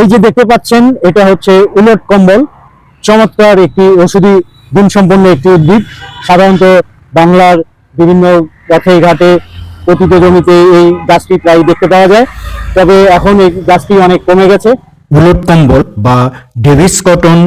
এই যে দেখতে পাচ্ছেন, এটা হচ্ছে উলট কম্বল। চমৎকার একটি ওষুধি গুণসম্পন্ন একটি উদ্ভিদ। সাধারণত বাংলার বিভিন্ন পথে ঘাটে পতিত জমিতে এই গাছটি প্রায় দেখতে পাওয়া যায়। তবে এখন এই গাছটি অনেক কমে গেছে। উলট কম্বল বা ডেভিস কটন,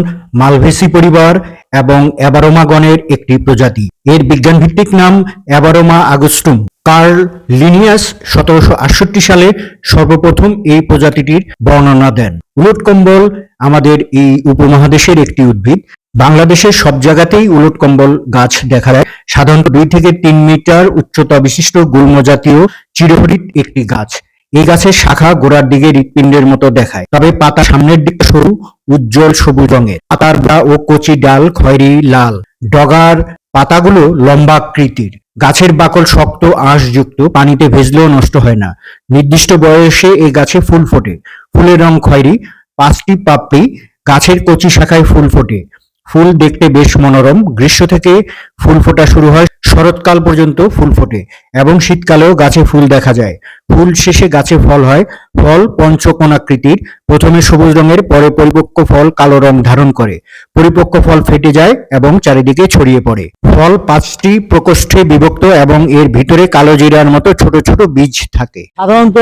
মালভেসি পরিবার এবং অ্যাবারোমা গণের একটি প্রজাতি। এর বিজ্ঞানভিত্তিক নাম অ্যাবারোমা আগস্টুম। কার্ল লিনিয়াস সতেরোশো আটষট্টি সালে সর্বপ্রথম এই প্রজাতিটির বর্ণনা দেন। উলট কম্বল আমাদের এই উপমহাদেশের একটি উদ্ভিদ। বাংলাদেশের সব জায়গাতেই উলট কম্বল গাছ দেখা যায়। সাধারণত দুই থেকে তিন মিটার উচ্চতা বিশিষ্ট গুল্ম জাতীয় চিরহরিত একটি গাছ। এই গাছের শাখা গোড়ার দিকে হৃৎপিণ্ডের মতো দেখায়। তবে পাতা সামনের দিকে সরু, উজ্জ্বল সবুজ রঙের। পাতার ও কচি ডাল খয়েরি লাল। ডগার পাতাগুলো লম্বা আকৃতির গাছের বাকল শক্ত, আঁশযুক্ত, পানিতে ভেজলেও নষ্ট হয় না। নির্দিষ্ট বয়সে এই গাছে ফুল ফোটে। ফুলের রং খয়েরি, পাঁচটি পাপড়ি, গাছের কচি শাখায় ফুল ফোটে। ফুল দেখতে বেশ মনোরম। গ্রীষ্ম থেকে ফুল ফোটা শুরু হয় শরৎকাল পর্যন্ত ফুল ফোটে এবং শীতকালেও গাছে ফুল দেখা যায়। ফুল শেষে গাছে ফল হয়। ফল পঞ্চকোণ আকৃতির প্রথমে সবুজ রঙের, পরে পরিপক্ক ফল কালো রং ধারণ করে। পরিপক্ক ফল ফেটে যায় এবং চারিদিকে ছড়িয়ে পড়ে। ফল পাঁচটি প্রকোষ্ঠে বিভক্ত এবং এর ভিতরে কালো জিরার মতো ছোট ছোট বীজ থাকে। সাধারণত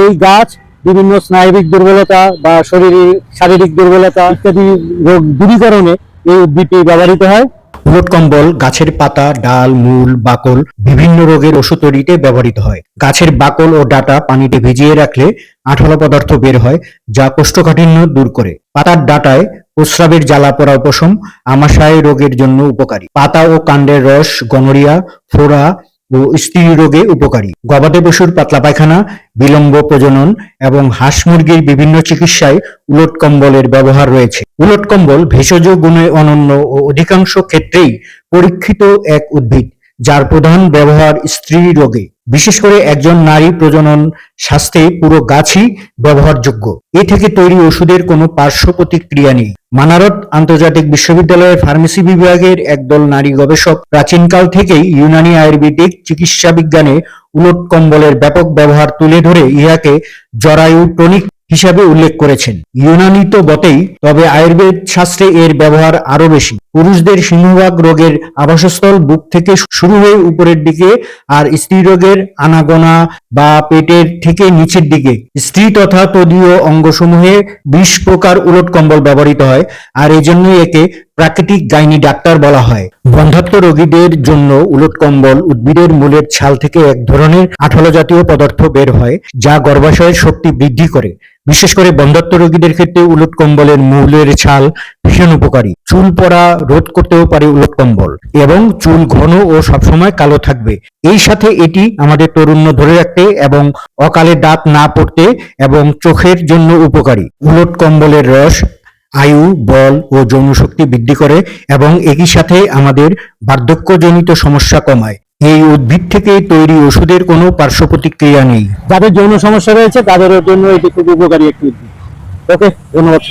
এই গাছ বিভিন্ন স্নায়বিক দুর্বলতা বা শরীরের শারীরিক দুর্বলতা ইত্যাদি রোগ দূরীকরণে এই উদ্ভিদটি ব্যবহৃত হয়। উলট কম্বল, গাছের পাতা, ডাল, মূল, বাকল বিভিন্ন রোগের ওষুধ তৈরিতে ব্যবহৃত হয়। গাছের বাকল ও ডাটা পানিতে ভিজিয়ে রাখলে আঠালো পদার্থ বের হয়, যা কোষ্ঠকাঠিন্য দূর করে। পাতার ডাটায় প্রস্রাবের জ্বালা পড়া উপশম, আমাশয় রোগের জন্য উপকারী। পাতা ও কাণ্ডের রস, গনরিয়া, ফোড়া ও স্ত্রী রোগে উপকারী। গবাদি পশুর পাতলা পায়খানা, বিলম্ব প্রজনন এবং হাঁস মুরগির বিভিন্ন চিকিৎসায় উলট কম্বলের ব্যবহার রয়েছে। উলট কম্বল ভেষজ গুণে অনন্য ও অধিকাংশ ক্ষেত্রেই পরীক্ষিত এক উদ্ভিদ, যার প্রধান ব্যবহার স্ত্রী রোগে। বিশেষ করে একজন নারী প্রজনন স্বাস্থ্যে পুরো গাছই ব্যবহারযোগ্য। এ থেকে তৈরি ওষুধের কোনো পার্শ্ব প্রতিক্রিয়া নেই। মানারত আন্তর্জাতিক বিশ্ববিদ্যালয়ের ফার্মেসি বিভাগের একদল নারী গবেষক প্রাচীনকাল থেকেই ইউনানি আয়ুর্বেদিক চিকিৎসা বিজ্ঞানে উলট কম্বলের ব্যাপক ব্যবহার তুলে ধরে ইহাকে জরায়ু টনিক হিসাবে উল্লেখ করেছেন। ইউনানি তো বটেই, তবে আয়ুর্বেদ শাস্ত্রে এর ব্যবহার আরও বেশি। পুরুষদের সিংহভাগ রোগের আবাসস্থল বুক থেকে শুরু হয়ে উপরের দিকে আর স্ত্রী রোগের আনাগোনা বা পেটের থেকে নিচের দিকে। স্ত্রী তথা তদীয় অঙ্গসমূহে বিশ প্রকার উলট কম্বল ব্যবহৃত হয়, আর এজন্যই একে প্রাকৃতিক গাইনি ডাক্তার বলা হয়। বন্ধাত্ম রোগীদের জন্য উলট কম্বল, উদ্ভিদের মূলের ছাল থেকে এক ধরনের আঠালো জাতীয় পদার্থ বের হয়, যা গর্ভাশয়ের শক্তি বৃদ্ধি করে। বিশেষ করে বন্ধাত্ম রোগীদের ক্ষেত্রে উলট কম্বলের মূলের ছাল ভীষণ উপকারী। চুল পড়া রোধ করতেও পারে উলট কম্বল, এবং চুল ঘন ও সবসময় কালো থাকবে। এই সাথে এটি আমাদের তরুণ্য ধরে রাখতে এবং অকালে দাঁত না পড়তে এবং চোখের জন্য উপকারী। উলট কম্বলের রস আয়ু, বল ও যৌন শক্তি বৃদ্ধি করে এবং একই সাথে আমাদের বার্ধক্যজনিত সমস্যা কমায়। এই উদ্ভিদ থেকে তৈরি ওষুধের কোনো পার্শ্ব প্রতিক্রিয়া নেই। যাদের যৌন সমস্যা রয়েছে তাদের জন্য এটি খুব উপকারী একটি উদ্ভিদ। ওকে, ধন্যবাদ